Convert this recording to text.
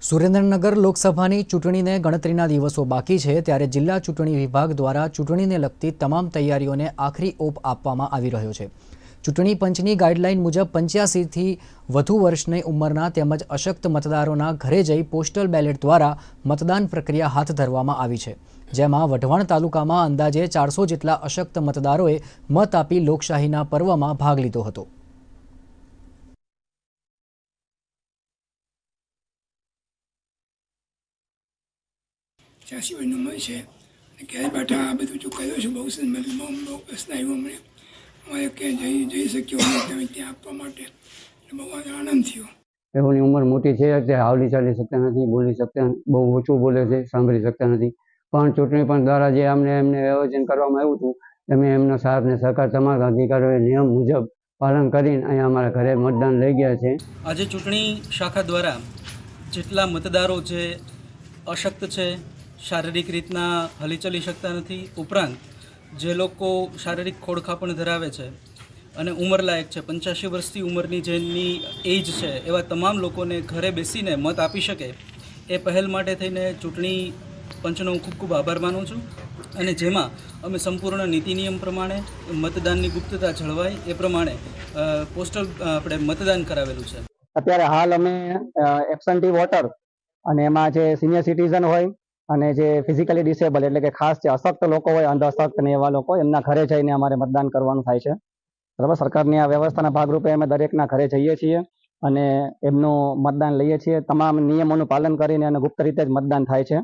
સુરેન્દ્રનગર લોકસભાની ચૂંટણીને ગણતરીના દિવસો બાકી છે ત્યારે જિલ્લા ચૂંટણી વિભાગ દ્વારા ચૂંટણીને લગતી તમામ તૈયારીઓને આખરી ઓપ આપવામાં આવી રહ્યો છે. ચૂંટણી પંચની ગાઈડલાઈન મુજબ પંચ્યાસીથી વધુ વર્ષની ઉંમરના તેમજ અશક્ત મતદારોના ઘરે જઈ પોસ્ટલ બેલેટ દ્વારા મતદાન પ્રક્રિયા હાથ ધરવામાં આવી છે. જેમાં વઢવાણ તાલુકામાં અંદાજે ચારસો જેટલા અશક્ત મતદારોએ મત આપી લોકશાહીના પર્વમાં ભાગ લીધો હતો. છ્યાસી વર્ષની ઉંમર છે. અને ઘેર બેઠા આ બધું જો કર્યો છે બહુ મને બહુ બહુ પ્રશ્ન આવ્યો અમને. અમારે ક્યાંય જઈ જઈ શક્યો અમે તમે ત્યાં આપવા માટે. એટલે બહુ આનંદ થયો. તેઓની ઉંમર મોટી છે તે હાવલી ચાલી શકતા નથી બોલી શકતા બહુ ઓછું બોલે છે સાંભળી શકતા નથી. પણ ચૂંટણી પણ દ્વારા જે અમને એમને આયોજન કરવામાં આવ્યું હતું અમે એમનો સાથ ને સહકાર તમામ અધિકારીઓએ નિયમ મુજબ પાલન કરીને અહીંયા અમારા ઘરે મતદાન લઈ ગયા છે. આજે ચૂંટણી શાખા દ્વારા જેટલા મતદારો છે અશક્ત છે શારીરિક રીતના હલીચલી શકતા નથી. ઉપરાંત, જે લોકો શારીરિક ખોડખાપણ ધરાવે છે અને ઉંમરલાયક છે, પંચ્યાસી વર્ષથી ઉંમરની જેની એજ છે, એવા તમામ લોકોને ઘરે બેસીને મત આપી શકે એ પહેલ માટે થઈને ચૂંટણી પંચનો હું ખૂબ ખૂબ આભાર માનું છું. અને જેમાં અમે સંપૂર્ણ નીતિ નિયમ પ્રમાણે મતદાનની ગુપ્તતા જળવાય એ પ્રમાણે પોસ્ટલ આપણે મતદાન કરાવેલું છે. અત્યારે હાલ અમે એબસન્ટી વોટર અને એમાં જે સિનિયર સિટીઝન હોય અને જે ફિઝિકલી ડિસેબલ એટલે કે ખાસ જે અશક્ત લોકો હોય અંધ અશક્ત ને એવા લોકો, એમના ઘરે જઈને અમારે મતદાન કરવાનું થાય છે. બરાબર? સરકારની આ વ્યવસ્થાના ભાગરૂપે અમે દરેકના ઘરે જઈએ છીએ અને એમનું મતદાન લઈએ છીએ. તમામ નિયમોનું પાલન કરીને અને ગુપ્ત રીતે જ મતદાન થાય છે.